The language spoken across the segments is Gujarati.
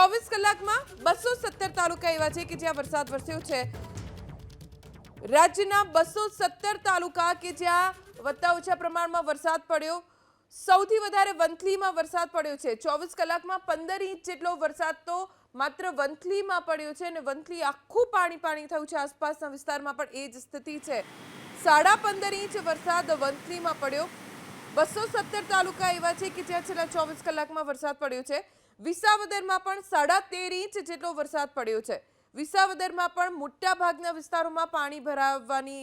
ચોવીસ કલાકમાં બસો સત્તર તાલુકા એવા છે કે જ્યાં વરસાદ વરસ્યો છે. રાજ્યના બસો સત્તર તાલુકા કે જ્યાં વધતા ઓછા પ્રમાણમાં વરસાદ પડ્યો. સૌથી વધારે વંથલીમાં વરસાદ પડ્યો છે. ચોવીસ કલાકમાં પંદર ઇંચ જેટલો વરસાદ તો માત્ર વંથલીમાં પડ્યો છે અને વંથલી આખું પાણી પાણી થયું છે. આસપાસના વિસ્તારમાં પણ એ જ સ્થિતિ છે. સાડા પંદર ઇંચ વરસાદ વંથલીમાં પડ્યો. બસો સત્તર તાલુકા એવા છે કે જ્યાં છેલ્લા ચોવીસ કલાકમાં વરસાદ પડ્યો છે. વિસાવદરમાં પણ સાડા તેર ઇંચ જેટલો વરસાદ પડ્યો છે. વિસાવદરમાં પણ મોટા ભાગના વિસ્તારોમાં પાણી ભરાવાની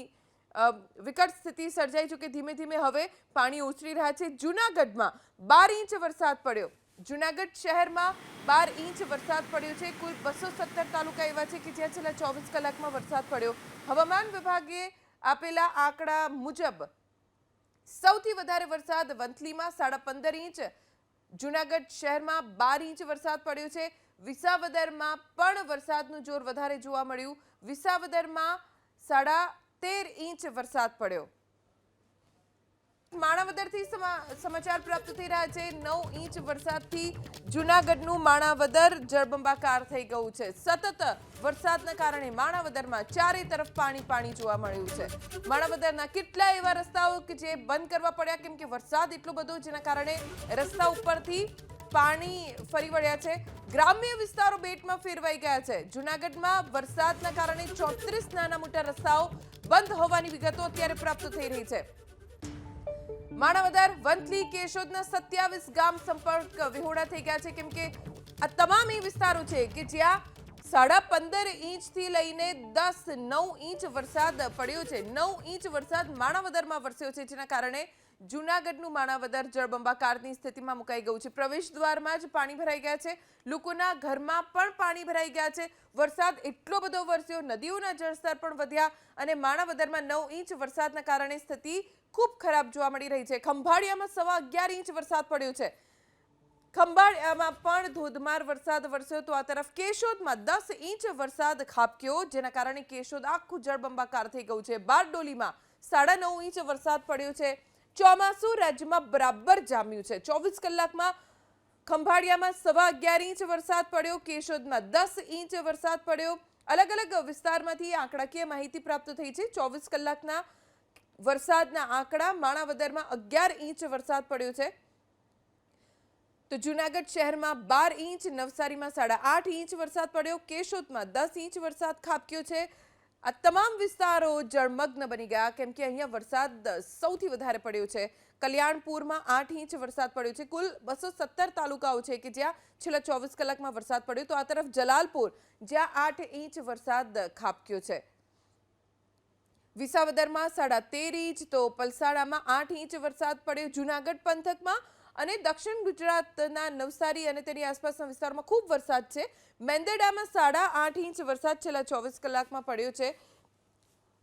વિકટ સ્થિતિ સર્જાઈ ચૂકી. ધીમે ધીમે હવે પાણી ઉછળી રહ્યા છે. જૂનાગઢમાં બાર ઇંચ વરસાદ પડ્યો. જૂનાગઢ શહેરમાં બાર ઇંચ વરસાદ પડ્યો છે. કુલ બસો સત્તર તાલુકા એવા છે કે જ્યાં છેલ્લા ચોવીસ કલાકમાં વરસાદ પડ્યો. હવામાન વિભાગે આપેલા આંકડા મુજબ સૌથી વધારે વરસાદ વંથલીમાં સાડા પંદર ઇંચ જૂનાગઢ શહેરમાં બાર ઇંચ વરસાદ પડ્યો છે. વિસાવદરમાં પણ વરસાદનું જોર વધારે જોવા મળ્યું. વિસાવદરમાં સાડા તેર ઇંચ વરસાદ પડ્યો. માણાવદરથી સમા- સમાચાર પ્રાપ્ત થઈ રહ્યા છે. નવ ઇંચ વરસાદથી જૂનાગઢનું માણાવદર જળબંબાકાર થઈ ગયું છે. સતત વરસાદના કારણે માણાવદરમાં ચારે તરફ પાણી પાણી જોવા મળ્યું છે. માણાવદરના કેટલા એવા રસ્તાઓ કે જે બંધ કરવા પડ્યા, કેમ કે વરસાદ એટલો બધો જેના કારણે રસ્તા ઉપરથી પાણી ફરી વળ્યા છે. ગ્રામ્ય વિસ્તારો બેટમાં ફેરવાઈ ગયા છે. જૂનાગઢમાં વરસાદના કારણે ચોત્રીસ નાના મોટા રસ્તાઓ બંધ હોવાની વિગતો અત્યારે પ્રાપ્ત થઈ રહી છે. માણાવદર વંથલી કેશોદના સત્યાવીસ ગામ સંપર્ક વિહોણા થઈ ગયા છે. કેમ કે આ તમામ એ વિસ્તારો છે કે જ્યાં સાડા પંદર ઇંચથી લઈને દસ નવ ઇંચ વરસાદ પડ્યો છે. નવ ઇંચ વરસાદ માણાવદરમાં વરસ્યો છે, જેના કારણે જૂનાગઢનું માણાવદર જળબંબાકારની સ્થિતિમાં મુકાઈ ગયું છે. પ્રવેશ દ્વારમાં જ પાણી ભરાઈ ગયા છે. લોકોના ઘરમાં પણ પાણી ભરાઈ ગયા છે. વરસાદ એટલો બધો વરસ્યો, નદીઓના જળસ્તર પણ વધ્યા અને માણાવદરમાં નવ ઇંચ વરસાદના કારણે સ્થિતિ ખૂબ ખરાબ જોવા મળી રહી છે. ખંભાળિયામાં સવા અગિયાર ઇંચ વરસાદ પડ્યો છે. ખંભાળિયામાં પણ ધોધમાર વરસાદ વરસ્યો તો આ તરફ કેશોદમાં દસ ઇંચ વરસાદ ખાબક્યો, જેના કારણે કેશોદ આખું જળબંબાકાર થઈ ગયું છે. બારડોલીમાં સાડા નવ ઇંચ વરસાદ પડ્યો છે. ચોમાસું રાજ્યમાં બરાબર જામ્યું છે. ચોવીસ કલાકમાં ખંભાળિયામાં સવા અગિયાર ઇંચ વરસાદ પડ્યો, કેશોદમાં દસ ઇંચ વરસાદ પડ્યો. અલગ અલગ વિસ્તારમાંથી આંકડાકીય માહિતી પ્રાપ્ત થઈ છે. ચોવીસ કલાકના વરસાદના આંકડા માણાવદરમાં અગિયાર ઇંચ વરસાદ પડ્યો છે. તો જૂનાગઢ શહેરમાં બાર ઇંચ, નવસારીમાં સાડા આઠ ઇંચ વરસાદ પડ્યો. કેશોદમાં દસ ઇંચ વરસાદ ખાબક્યો છે. આ તમામ વિસ્તારો જળમગ્ન બની ગયા. કેમ કે અહીંયા વરસાદ સૌથી વધારે પડ્યો છે. કલ્યાણપુરમાં આઠ ઇંચ વરસાદ પડ્યો છે. કુલ બસો સત્તર તાલુકાઓ છે કે જ્યાં છેલ્લા ચોવીસ કલાકમાં વરસાદ પડ્યો. તો આ તરફ જલાલપુર, જ્યાં આઠ ઇંચ વરસાદ ખાબક્યો છે. વિસાવદરમાં સાડા તેર ઇંચ, તો પલસાડામાં આઠ ઇંચ વરસાદ પડ્યો. જૂનાગઢ પંથકમાં અને દક્ષિણ ગુજરાતના નવસારી અને તેની આસપાસના વિસ્તારમાં ખૂબ વરસાદ છે. મેંદરડામાં સાડા આઠ ઇંચ વરસાદ છેલ્લા ચોવીસ કલાકમાં પડ્યો છે.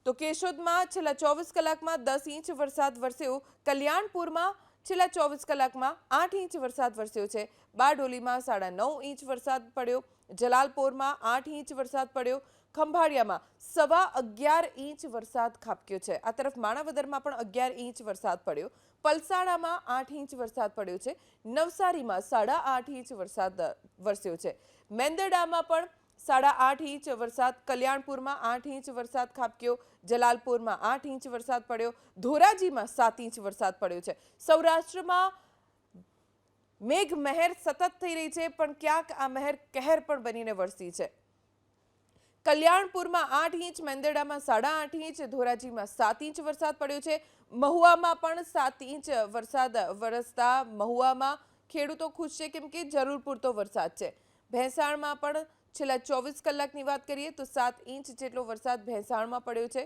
તો કેશોદમાં છેલ્લા ચોવીસ કલાકમાં દસ ઇંચ વરસાદ વરસ્યો. કલ્યાણપુરમાં છેલ્લા ચોવીસ કલાકમાં આઠ ઇંચ વરસાદ વરસ્યો છે. બારડોલીમાં સાડા નવ ઇંચ વરસાદ પડ્યો. જલાલપોરમાં આઠ ઇંચ વરસાદ પડ્યો. ખંભાળિયામાં સવા અગિયાર ઇંચ વરસાદ ખાબક્યો છે. આ તરફ માણાવદરમાં પણ અગિયાર ઇંચ વરસાદ પડ્યો. પલસાડામાં આઠ ઇંચ વરસાદ પડ્યો છે. નવસારીમાં સાડા આઠ ઇંચ વરસાદ વરસ્યો છે. મેંદરડામાં પણ સાડા આઠ ઇંચ વરસાદ, કલ્યાણપુરમાં આઠ ઇંચ વરસાદ ખાબક્યો, જલાલપુરમાં આઠ ઇંચ વરસાદ પડ્યો, ધોરાજીમાં સાત ઇંચ વરસાદ પડ્યો છે. સૌરાષ્ટ્રમાં મેઘ મહેર સતત થઈ રહી છે, પણ ક્યાંક આ મહેર કહેર પણ બનીને વરસી છે. કલ્યાણપુરમાં આઠ ઇંચ મેંદરડામાં સાડા આઠ ઇંચ, ધોરાજીમાં સાત ઇંચ વરસાદ પડ્યો છે. મહુવામાં પણ સાત ઇંચ વરસાદ વરસતા મહુવામાં ખેડૂતો ખુશ છે, કેમ કે જરૂર પૂરતો વરસાદ છે. ભેંસાણમાં પણ છેલ્લા ચોવીસ કલાકની વાત કરીએ તો સાત ઇંચ જેટલો વરસાદ ભેંસાણમાં પડ્યો છે.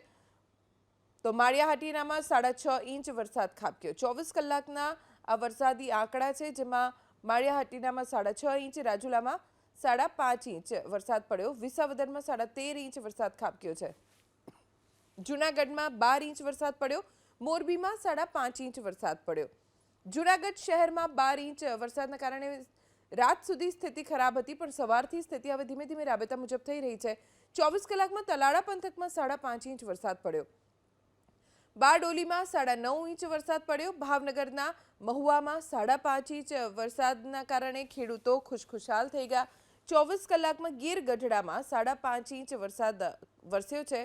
તો માળિયાહાટીનામાં સાડા છ ઇંચ વરસાદ ખાબક્યો. ચોવીસ કલાકના આ વરસાદી આંકડા છે, જેમાં માળિયાહાટીનામાં સાડા છ ઇંચ, રાજુલામાં સાડા પાંચ ઇંચ વરસાદ પડ્યો. વિસાવદરમાં સાડા તેર ઇંચ વરસાદ ખાબક્યો છે. જૂનાગઢમાં બાર ઇંચ વરસાદ પડ્યો. મોરબીમાં સાડા પાંચ ઇંચ વરસાદ પડ્યો. જૂનાગઢ શહેરમાં બાર ઇંચ વરસાદના કારણે રાત સુધી સ્થિતિ ખરાબ હતી, પણ સવારથી સ્થિતિ હવે ધીમે ધીમે રાબેતા મુજબ થઈ રહી છે. ચોવીસ કલાકમાં તલાળા પંથકમાં સાડા પાંચ ઇંચ વરસાદ પડ્યો. બારડોલીમાં સાડા નવ ઇંચ વરસાદ પડ્યો. ભાવનગરના મહુવામાં સાડા પાંચ ઇંચ વરસાદના કારણે ખેડૂતો ખુશખુશાલ થઈ ગયા. ચોવીસ કલાકમાં ગીર ગઢડામાં સાડા પાંચ ઇંચ વરસાદ વરસ્યો છે.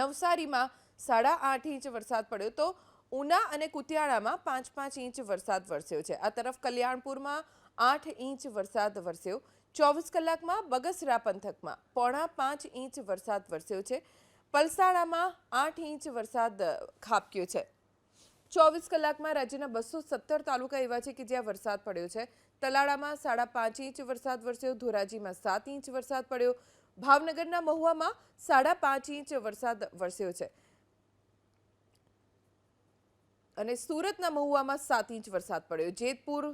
નવસારીમાં સાડા આઠ ઇંચ વરસાદ પડ્યો તો ઉના અને કુતિયાળામાં પાંચ પાંચ ઇંચ વરસાદ વરસ્યો છે. આ તરફ કલ્યાણપુરમાં આઠ ઇંચ વરસાદ વરસ્યો. ચોવીસ કલાકમાં બગસરા પંથકમાં પોણા પાંચ ઇંચ વરસાદ વરસ્યો છે. પલસાણામાં આઠ ઇંચ વરસાદ ખાબક્યો છે. ચોવીસ કલાકમાં રાજ્યના બસો સત્તર તાલુકા એવા છે કે જ્યાં વરસાદ પડ્યો છે. તલાળામાં સાડા પાંચ ઇંચ વરસાદ વરસ્યો, ધોરાજીમાં સાત ઇંચ વરસાદ પડ્યો. ભાવનગરના મહુવામાં સાડા પાંચ ઇંચ વરસાદ વરસ્યો છે. અને સુરતના મહુવામાં સાત ઇંચ વરસાદ પડ્યો. જેતપુર,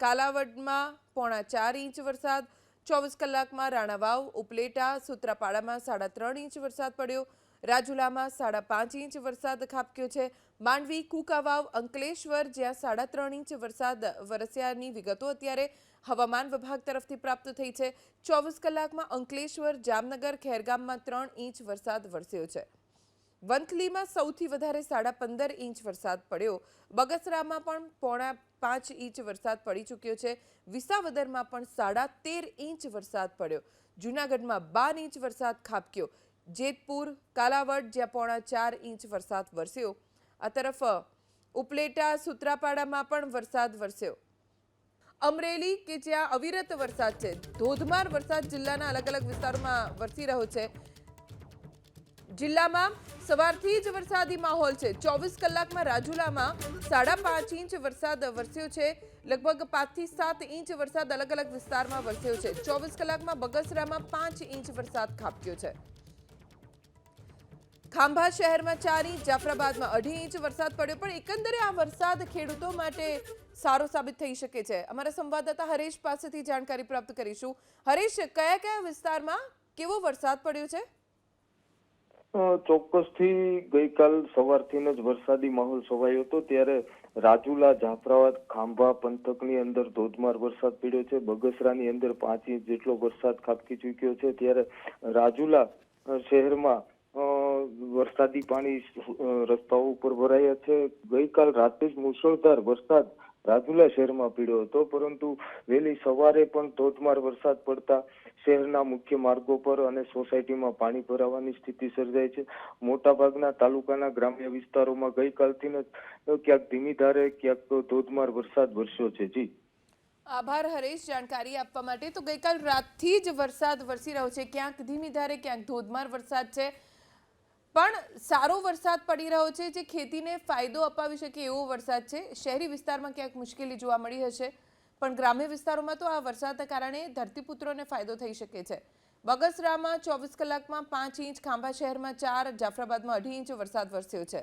કાલાવડમાં પોણા ચાર ઇંચ વરસાદ, ચોવીસ કલાકમાં રાણાવાવ, ઉપલેટા, સુત્રાપાડામાં સાડા ત્રણ ઇંચ વરસાદ પડ્યો. રાજુલામાં સાડા પાંચ ઇંચ વરસાદ ખાબક્યો છે. માંડવી, કુકાવાવ, અંકલેશ્વર જ્યાં સાડા ત્રણ ઇંચ વરસાદ વરસ્યાની વિગતો અત્યારે હવામાન વિભાગ તરફથી પ્રાપ્ત થઈ છે. ચોવીસ કલાકમાં અંકલેશ્વર, જામનગર, ખેરગામમાં ત્રણ ઇંચ વરસાદ વરસ્યો છે. વંથલીમાં સૌથી વધારે સાડા પંદર ઇંચ વરસાદ પડ્યો. બગસરામાં પણ પોણા પાંચ ઇંચ વરસાદ પડી ચૂક્યો છે. વિસાવદરમાં પણ સાડા તેર ઇંચ વરસાદ પડ્યો. જૂનાગઢમાં બાર ઇંચ વરસાદ ખાબક્યો. જેતપુર, કાલાવડ, જ્યાં પોણા ચાર ઇંચ વરસાદ વરસ્યો. આ તરફ ઉપલેટા, સુત્રાપાડામાં પણ વરસાદ વરસ્યો. અમરેલી કે જ્યાં અવિરત વરસાદ છે, ધોધમાર વરસાદ જિલ્લાના અલગ અલગ વિસ્તારોમાં વરસી રહ્યો છે. જિલ્લામાં સવારથી જ વરસાદી માહોલ છે. ચોવીસ કલાકમાં રાજુલામાં સાડા પાંચ ઇંચ વરસાદ વરસ્યો છે. લગભગ પાંચથી સાત ઇંચ વરસાદ અલગ અલગ વિસ્તારમાં વરસ્યો છે. ચોવીસ કલાકમાં બગસરામાં પાંચ ઇંચ વરસાદ ખાબક્યો છે. ખાંભા શહેરમાં ચાર ઇંચ જાફરાબાદમાં અઢી ઇંચ વરસાદ પડ્યો, પણ એકંદરે આ વરસાદ ખેડૂતો માટે સારો સાબિત થઈ શકે છે. અમારા સંવાદદાતા હરેશ પાસેથી જાણકારી પ્રાપ્ત કરીશું. હરેશ, કયા કયા વિસ્તારમાં કેવો વરસાદ પડ્યો છે? ચોક્કસથી ગઈકાલ સવારથી જ વરસાદી માહોલ છવાયો હતો, ત્યારે રાજુલા, જાફરાબાદ, ખાંભા પંથકની અંદર ધોધમાર વરસાદ પડ્યો છે. બગસરાની અંદર પાંચ ઇંચ જેટલો વરસાદ ખાબકી ચૂક્યો છે. ત્યારે રાજુલા શહેરમાં વરસાદી પાણી રસ્તાઓ ઉપર ભરાયા છે. ગઈકાલ રાતે જ મુશળધાર વરસાદ રાજુલા શહેરમાં પીડ્યો હતો, પરંતુ વહેલી સવારે પણ ધોધમાર વરસાદ પડતા શહેરના મુખ્ય માર્ગો પર અને સોસાયટીમાં પાણી ભરાવાની સ્થિતિ સર્જાઈ છે. મોટાભાગના તાલુકાના ગ્રામ્ય વિસ્તારોમાં ગઈકાલથી જ ક્યાંક ધીમી ધારે, ક્યાંક ધોધમાર વરસાદ વરસ્યો છે. જી. આભાર હરેશ. જાણકારી આપવા માટે તો ગઈકાલ રાતથી જ વરસાદ વરસી રહ્યો છે. ક્યાંક ધીમી ધારે, ક્યાંક ધોધમાર વરસાદ છે. પણ સારો વરસાદ પડી રહ્યો છે જે ખેતીને ફાયદો અપાવી શકે એવો વરસાદ છે. શહેરી વિસ્તારમાં ક્યાંક મુશ્કેલી જોવા મળી હશે, પણ ગ્રામ્ય વિસ્તારોમાં તો આ વરસાદના કારણે ધરતીપુત્રોને ફાયદો થઈ શકે છે. બગસરામાં ચોવીસ કલાકમાં પાંચ ઇંચ, ખાંભા શહેરમાં ચાર, જાફરાબાદમાં અઢી ઇંચ વરસાદ વરસ્યો છે.